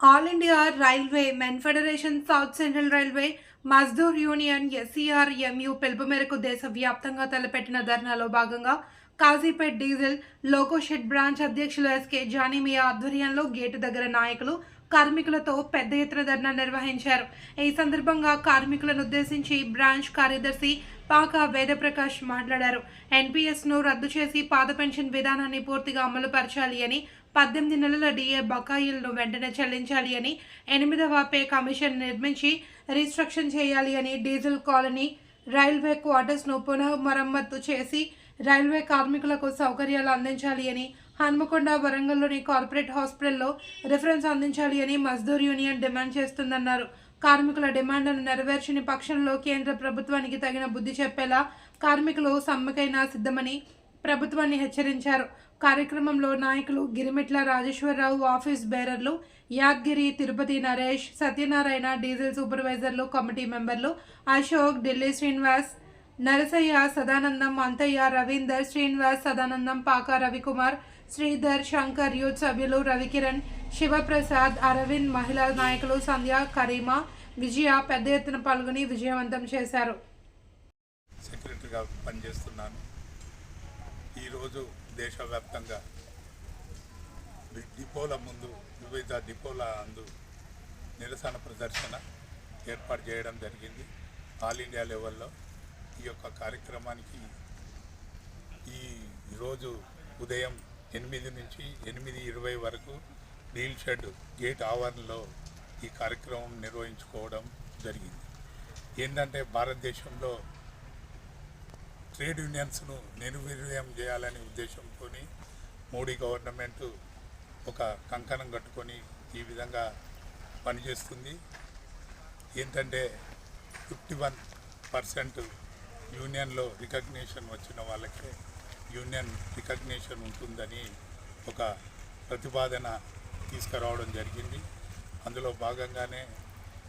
All India railwaymen federation south central railway Mazdoor union SCR MU పిలుపు మేరకు దేశవ్యాప్తంగా తలపెట్టిన ధర్నాలో భాగంగా Kazipet diesel loco shed branch అధ్యక్షులు ఎస్కే జానీమియా ఆధ్వర్యంలో గేటు దగ్గర నాయకులు కార్మికులతో పెద్ద ఎత్తున ధర్నా నిర్వహించారు. ఈ సందర్భంగా కార్మికులను ఉద్దేశించి బ్రాంచ్ కార్యదర్శి పాక వేదప్రకాష్ మాట్లాడారు. ఎన్పిఎస్ను రద్దు చేసి పాత పెన్షన్ విధానాన్ని పూర్తిగా అమలుపరచాలి అని పద్దెనిమిది నెలల డిఏ బకాయిలను వెంటనే చెల్లించాలి అని ఎనిమిదవ పే కమిషన్ నిర్మించి రిస్ట్రక్షన్ చేయాలి అని డీజిల్ కాలనీ రైల్వే క్వార్టర్స్ను పునః మరమ్మత్తు చేసి రైల్వే కార్మికులకు సౌకర్యాలు అందించాలి అని హన్మకొండ వరంగల్లోని కార్పొరేట్ హాస్పిటల్లో రిఫరెన్స్ అందించాలి అని మజ్దూర్ యూనియన్ డిమాండ్ చేస్తుందన్నారు. కార్మికుల డిమాండ్లను నెరవేర్చని పక్షంలో కేంద్ర ప్రభుత్వానికి తగిన బుద్ధి చెప్పేలా కార్మికులు సమ్మెకైనా సిద్ధమని ప్రభుత్వాన్ని హెచ్చరించారు. కార్యక్రమంలో నాయకులు గిరిమిట్ల రాజేశ్వరరావు ఆఫీస్ బేరర్లు యాద్గిరి తిరుపతి నరేష్ సత్యనారాయణ డీజిల్ సూపర్వైజర్లు కమిటీ మెంబర్లు అశోక్ ఢిల్లీ శ్రీనివాస్ నరసయ్య సదానందం అంతయ్య రవీందర్ శ్రీనివాస్ సదానందం పాక రవికుమార్ శ్రీధర్ శంకర్ యూత్ సభ్యులు రవికిరణ్ శివప్రసాద్ అరవింద్ మహిళా నాయకులు సంధ్య కరీమా విజయ పెద్ద ఎత్తున పాల్గొని విజయవంతం చేశారు. సెక్రటరీగా పనిచేస్తున్నాను. ఈరోజు దేశవ్యాప్తంగా డిపోల ముందు వివిధ డిపోల అందు నిరసన ప్రదర్శన ఏర్పాటు చేయడం జరిగింది. ఆల్ ఇండియా లెవెల్లో ఈ యొక్క కార్యక్రమానికి ఈ రోజు ఉదయం ఎనిమిది నుంచి ఎనిమిది ఇరవై వరకు నీల్ షెడ్ గేట్ ఆవరణలో ఈ కార్యక్రమం నిర్వహించుకోవడం జరిగింది. ఏంటంటే భారతదేశంలో ట్రేడ్ యూనియన్స్ను నిర్వీర్యం చేయాలనే ఉద్దేశంతో మోడీ గవర్నమెంట్ ఒక కంకణం కట్టుకొని ఈ విధంగా పనిచేస్తుంది. ఏంటంటే ఫిఫ్టీ వన్ పర్సెంట్ యూనియన్లో రికగ్నేషన్ వచ్చిన వాళ్ళకే యూనియన్ రికగ్నేషన్ ఉంటుందని ఒక ప్రతిపాదన తీసుకురావడం జరిగింది. అందులో భాగంగానే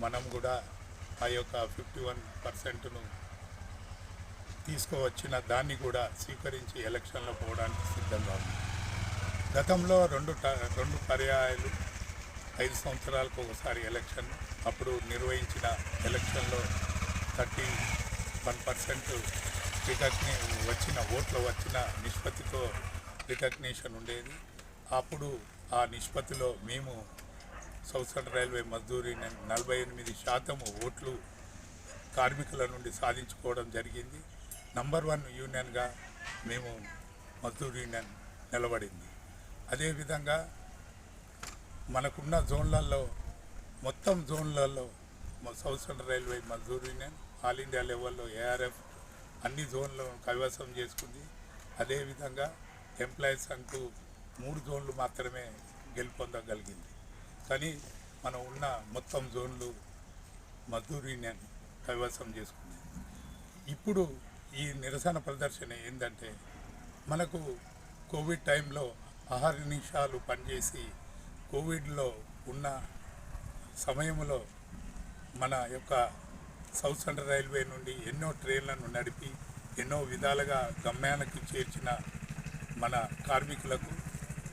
మనం కూడా ఆ యొక్క ఫిఫ్టీ వన్ పర్సెంట్ను తీసుకువచ్చిన దాన్ని కూడా స్వీకరించి ఎలక్షన్లో పోవడానికి సిద్ధంగా ఉంది గతంలో రెండు ట- రెండు పర్యాయాలు ఐదు సంవత్సరాలకు ఒకసారి ఎలక్షన్ అప్పుడు నిర్వహించిన ఎలక్షన్లో థర్టీ వన్ పర్సెంట్ రికగ్ని వచ్చిన ఓట్లు వచ్చిన నిష్పత్తితో రికగ్నేషన్ ఉండేది. అప్పుడు ఆ నిష్పత్తిలో మేము సౌత్ రైల్వే మజ్దూరి నలభై ఎనిమిది శాతం ఓట్లు కార్మికుల నుండి సాధించుకోవడం జరిగింది. నంబర్ వన్ యూనియన్గా మేము మజ్దూర్ యూనియన్ నిలబడింది. అదేవిధంగా మనకున్న జోన్లలో మొత్తం జోన్లలో south central railway Mazdoor union all India లెవెల్లో ఏఆర్ఎఫ్ అన్ని జోన్లను కైవసం చేసుకుంది. అదేవిధంగా ఎంప్లాయీస్ అంటూ మూడు జోన్లు మాత్రమే గెలుపొందగలిగింది. కానీ మనం ఉన్న మొత్తం జోన్లు మజ్దూర్ యూనియన్ కైవసం చేసుకుంది. ఇప్పుడు ఈ నిరసన ప్రదర్శన ఏంటంటే మనకు కోవిడ్ టైంలో ఆహార నిమిషాలు పనిచేసి కోవిడ్లో ఉన్న సమయంలో మన యొక్క సౌత్ సెంట్రల్ రైల్వే నుండి ఎన్నో ట్రైన్లను నడిపి ఎన్నో విధాలుగా గమ్యానికి చేర్చిన మన కార్మికులకు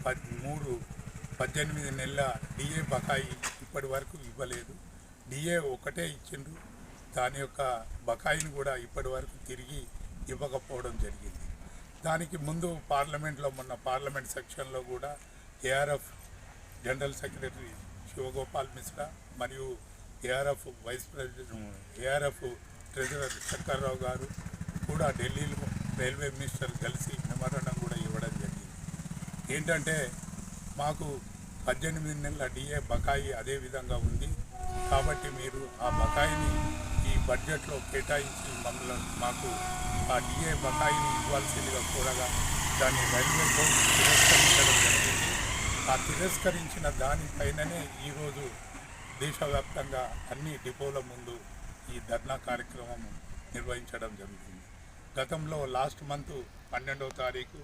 పద్ మూడు పద్దెనిమిది నెలల డిఏ బకాయి ఇప్పటి వరకు ఇవ్వలేదు. డిఏ ఒకటే ఇచ్చిండ్రు. దాని యొక్క బకాయిని కూడా ఇప్పటి వరకు తిరిగి ఇవ్వకపోవడం జరిగింది. దానికి ముందు పార్లమెంట్లో మొన్న పార్లమెంట్ సెక్షన్లో కూడా ARF general secretary Shivgopal Mishra మరియు ARF vice president ARF treasurer Shankarrao గారు కూడా ఢిల్లీలో రైల్వే మినిస్టర్ కలిసి మెమరాండం కూడా ఇవ్వడం జరిగింది. ఏంటంటే మాకు పద్దెనిమిది నెలల డిఏ బకాయి అదే విధంగా ఉంది. కాబట్టి మీరు ఆ బకాయిని బడ్జెట్లో కేటాయించి మమ్మల్ని మాకు ఆ డిఏ బకాయిని ఇవ్వాల్సిందిగా కోరగా దాన్ని రైల్వే బోర్డు తిరస్కరించడం జరిగింది. ఆ తిరస్కరించిన దానిపైననే ఈరోజు దేశవ్యాప్తంగా అన్ని డిపోల ముందు ఈ ధర్నా కార్యక్రమం నిర్వహించడం జరుగుతుంది. గతంలో లాస్ట్ మంత్ పన్నెండవ తారీఖు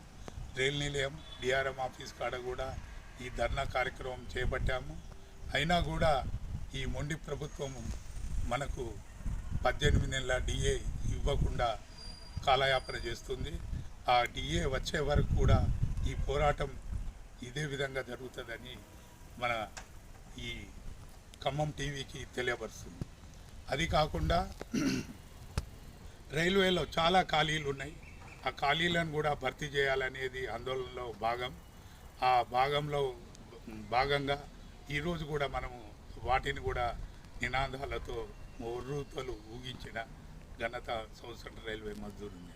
రైల్ నిలయం డిఆర్ఎం ఆఫీస్ కాడ కూడా ఈ ధర్నా కార్యక్రమం చేపట్టాము. అయినా కూడా ఈ మొండి ప్రభుత్వము మనకు పద్దెనిమిది నెలల డిఏ ఇవ్వకుండా కాలయాపన చేస్తుంది. ఆ డిఏ వచ్చే వరకు కూడా ఈ పోరాటం ఇదే విధంగా జరుగుతుందని మన ఈ ఖమ్మం టీవీకి తెలియపరుస్తుంది. అది కాకుండా రైల్వేలో చాలా ఖాళీలు ఉన్నాయి. ఆ ఖాళీలను కూడా భర్తీ చేయాలనేది ఆందోళనలో భాగం. ఆ భాగంలో భాగంగా ఈరోజు కూడా మనము వాటిని కూడా నినాదాలతో ముర్రూతలు ఊగించిన ఘనత సంవత్సరం రైల్వే మజ్దూరు ఉంది.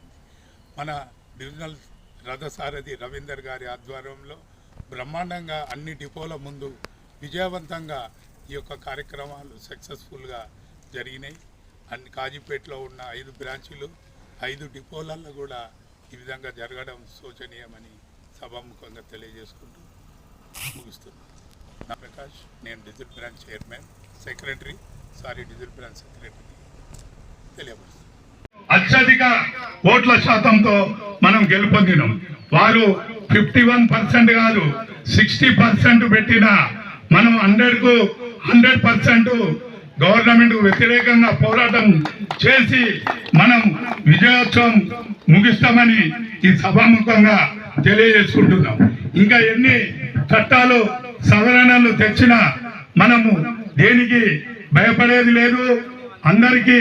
మన డివిజనల్ రథసారథి రవీందర్ గారి ఆధ్వర్యంలో బ్రహ్మాండంగా అన్ని డిపోల ముందు విజయవంతంగా ఈ యొక్క కార్యక్రమాలు సక్సెస్ఫుల్గా జరిగినాయి. అన్ని కాజీపేటలో ఉన్న ఐదు బ్రాంచీలు ఐదు డిపోలలో కూడా ఈ విధంగా జరగడం శోచనీయమని సభాముఖంగా తెలియజేసుకుంటూ ముగిస్తున్నాను నా ప్రకాష్ నేను digital branch chairman secretary sorry diesel branch secretary అత్యధిక ఓట్ల శాతంతో మనం గెలుపొందినాం. వారు ఫిఫ్టీ వన్ పర్సెంట్ కాదు సిక్స్టీ పర్సెంట్ పెట్టిన మనం హండ్రెడ్కు హండ్రెడ్ పర్సెంట్ గవర్నమెంట్ వ్యతిరేకంగా పోరాటం చేసి మనం విజయోత్సవం ముగిస్తామని ఈ సభాముఖంగా తెలియజేసుకుంటున్నాం. ఇంకా ఎన్ని చట్టాలు సవరణలు తెచ్చినా మనము దేనికి భయపడేది లేదు. అందరికీ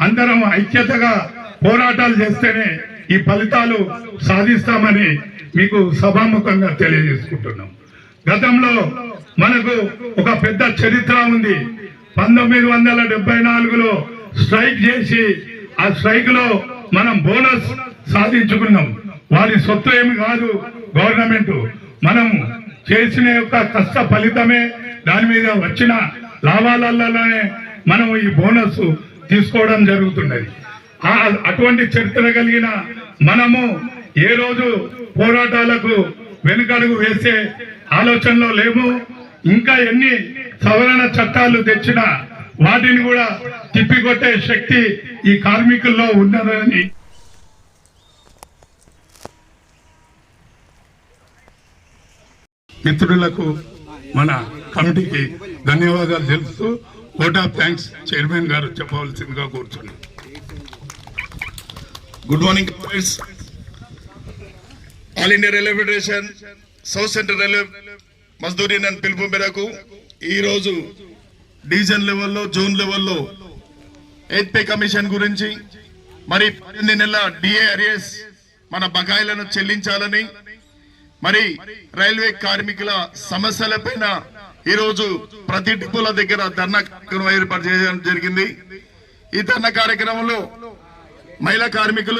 అందరం ఐక్యతగా పోరాటాలు చేస్తేనే ఈ ఫలితాలు సాధిస్తామని మీకు సభాముఖంగా తెలియజేసుకుంటున్నాం. గతంలో మనకు ఒక పెద్ద చరిత్ర ఉంది. పంతొమ్మిది వందల డెబ్బై నాలుగులో స్ట్రైక్ చేసి ఆ స్ట్రైక్లో మనం బోనస్ సాధించుకున్నాం. వారి సొత్తు ఏమి కాదు గవర్నమెంట్. మనం చేసిన యొక్క కష్ట ఫలితమే దాని మీద వచ్చిన లాభాలలోనే మనం ఈ బోనస్ తీసుకోవడం జరుగుతున్నది. ఆ అటువంటి చరిత్ర కలిగిన మనము ఏ రోజు పోరాటాలకు వెనుకడుగు వేసే ఆలోచనలో లేము. ఇంకా ఎన్ని సవరణ చట్టాలు తెచ్చినా వాటిని కూడా తిప్పికొట్టే శక్తి ఈ కార్మికుల్లో ఉన్నదని మిత్రులకు మన కమిటీకి ధన్యవాదాలు తెలుపుతూ ఓట్ ఆఫ్ థ్యాంక్స్ చైర్మన్ గారు చెప్పవలసిందిగా కోరుతున్నాను good morning All India Railway Federation South Central Railway Mazdoor నన్ను పిలుపు మేరకు ఈరోజు డివిజన్ లెవెల్లో జోన్ లెవెల్లో ఎయిత్ పే కమిషన్ గురించి మరి పద్దెనిమిది నెలల డిఏఆర్ఎస్ మన బకాయిలను చెల్లించాలని మరి రైల్వే కార్మికుల సమస్యలపైన ఈ రోజు ప్రతి డిపోల దగ్గర ధర్నా కార్యక్రమం ఏర్పాటు చేయడం జరిగింది. ఈ ధర్నా కార్యక్రమంలో మహిళా కార్మికులు